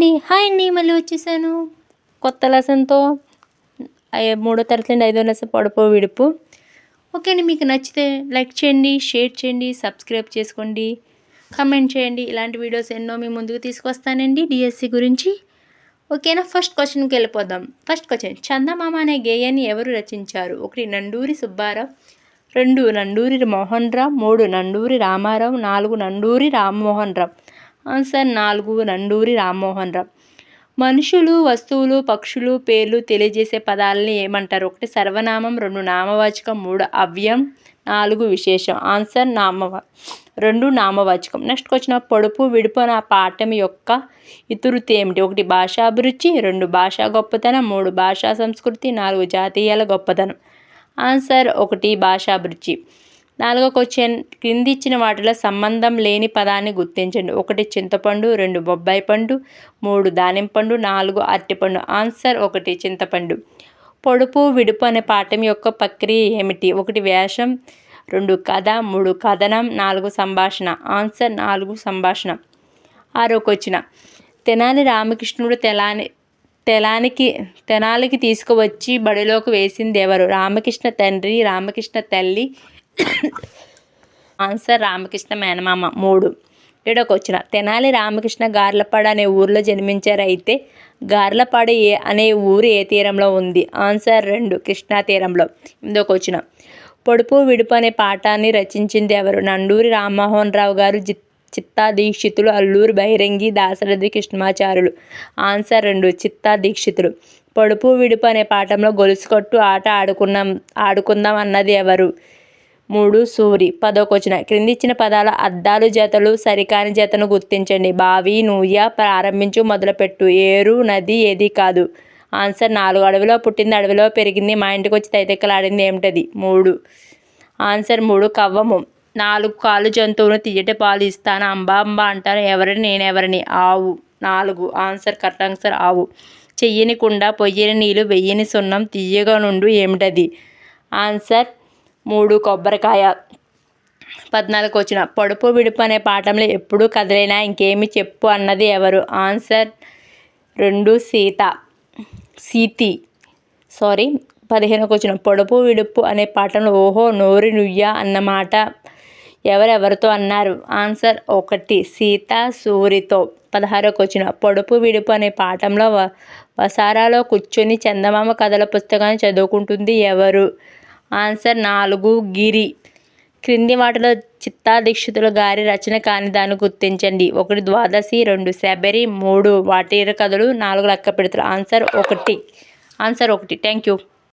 అండి. హాయ్ అండి మళ్ళీ వచ్చేసాను. కొత్త లెసన్తో మూడో తరగతి నుండి ఐదో లెసన్ పొడపు విడుపు. ఓకే అండి మీకు నచ్చితే లైక్ చేయండి షేర్ చేయండి సబ్స్క్రైబ్ చేసుకోండి కమెంట్ చేయండి. ఇలాంటి వీడియోస్ ఎన్నో మీ ముందుకు తీసుకొస్తానండి డిఎస్సి గురించి. ఓకేనా ఫస్ట్ క్వశ్చన్కి వెళ్ళిపోదాం. ఫస్ట్ క్వశ్చన్ చందమామ అనే గేయాన్ని ఎవరు రచించారు? ఒకటి నండూరి సుబ్బారావు రెండు నండూరి మోహన్ రావు మూడు నండూరి రామారావు నాలుగు నండూరి రామ్మోహన్ రావు. ఆన్సర్ నాలుగు నండూరి రామ్మోహన్ రావు. మనుషులు వస్తువులు పక్షులు పేర్లు తెలియజేసే పదాలని ఏమంటారు? ఒకటి సర్వనామం రెండు నామవాచకం మూడు అవ్యం నాలుగు విశేషం. ఆన్సర్ నామవ రెండు నామవాచకం. నెక్స్ట్ వచ్చిన పొడుపు విడుపు అనే పాఠం యొక్క ఇతురుతి ఏమిటి? ఒకటి భాషాభిరుచి రెండు భాషా గొప్పతనం మూడు భాషా సంస్కృతి నాలుగు జాతీయాల గొప్పతనం. ఆన్సర్ ఒకటి భాషాభిరుచి. నాలుగో క్వశ్చన్ క్రింది ఇచ్చిన వాటిలో సంబంధం లేని పదాన్ని గుర్తించండి. ఒకటి చింతపండు రెండు బొబ్బాయి పండు మూడు దానిమ్మ పండు నాలుగు అరటిపండు ఆన్సర్ ఒకటి చింతపండు. పొడుపు విడుపు అనే పాఠం యొక్క ప్రక్రియ ఏమిటి? ఒకటి వేషం రెండు కథ మూడు కథనం నాలుగు సంభాషణ. ఆన్సర్ నాలుగు సంభాషణ. ఆరో క్వశ్చన్. తెనాలి రామకృష్ణుడు తెలాని తెలానికి తెనాలికి తీసుకువచ్చి బడిలోకి వేసింది ఎవరు? రామకృష్ణ తండ్రి రామకృష్ణ తల్లి ఆన్సర్ రామకృష్ణ మేనమామ. మూడు. ఏడోకి వచ్చిన తెనాలి రామకృష్ణ గార్లపాడు అనే ఊరిలో జన్మించారు అయితే గార్లపాడు ఏ అనే ఊరు ఏ తీరంలో ఉంది? ఆన్సర్ రెండు. కృష్ణా తీరంలో. ఇందుకు వచ్చిన పొడుపు విడుపు అనే పాఠాన్ని రచించింది ఎవరు? నండూరి రామ్మోహన్ రావు గారు జిత్ చిత్తా దీక్షితులు అల్లూరు బహిరంగి దాశరథి కృష్ణమాచారులు ఆన్సర్ రెండు. చిత్తా దీక్షితులు పొడుపు విడుపు అనే పాఠంలో గొలుసుకొట్టు ఆట ఆడుకున్నాం ఆడుకుందాం అన్నది ఎవరు? మూడు సూరి. పదోకొచ్చిన. క్రింది ఇచ్చిన పదాల అద్దాలు జతలు సరికాని జతను గుర్తించండి. బావి నూయ ప్రారంభించు మొదలుపెట్టు. ఏరు నది ఏది కాదు. ఆన్సర్ నాలుగు అడవిలో పుట్టింది అడవిలో పెరిగింది మా ఇంటికి వచ్చి తైతెక్కలాడింది ఏమిటది? మూడు. ఆన్సర్ మూడు కవ్వము. నాలుగు కాళ్ళు జంతువును తీయటి పాలు ఇస్తాను. అంబ అంబ అంటాను. ఎవరిని? నేను ఎవరిని? ఆవు. నాలుగు. ఆన్సర్ కరెక్ట్ ఆన్సర్ ఆవు. చెయ్యని కుండ పొయ్యని నీళ్ళు వెయ్యని సున్నం తీయగా నుండు ఏమిటది? ఆన్సర్ మూడు కొబ్బరికాయ. పద్నాలుగు వచ్చిన పొడుపు విడుపు అనే పాఠంలో ఎప్పుడు కదలైనా? ఇంకేమి చెప్పు అన్నది ఎవరు? ఆన్సర్ రెండు సీత. సీతి. సారీ పదిహేనుకి వచ్చిన పొడుపు విడుపు అనే పాఠంలో ఓహో నోరి నుయ్య అన్నమాట ఎవరెవరితో అన్నారు? ఆన్సర్ ఒకటి సీత సూరితో. పదహారుకి వచ్చిన పొడుపు విడుపు అనే పాఠంలో వ వసారాలో కూర్చొని చందమామ కథల పుస్తకాన్ని చదువుకుంటుంది ఎవరు? ఆన్సర్ నాలుగు గిరి. క్రింది వాటిలో చిత్తా దీక్షితుల గారి రచన కాని దాన్ని గుర్తించండి. ఒకటి ద్వాదశి రెండు శబరి మూడు వాటి కథలు నాలుగు లెక్క పెడతారు ఆన్సర్ ఒకటి. ఆన్సర్ ఒకటి. Thank you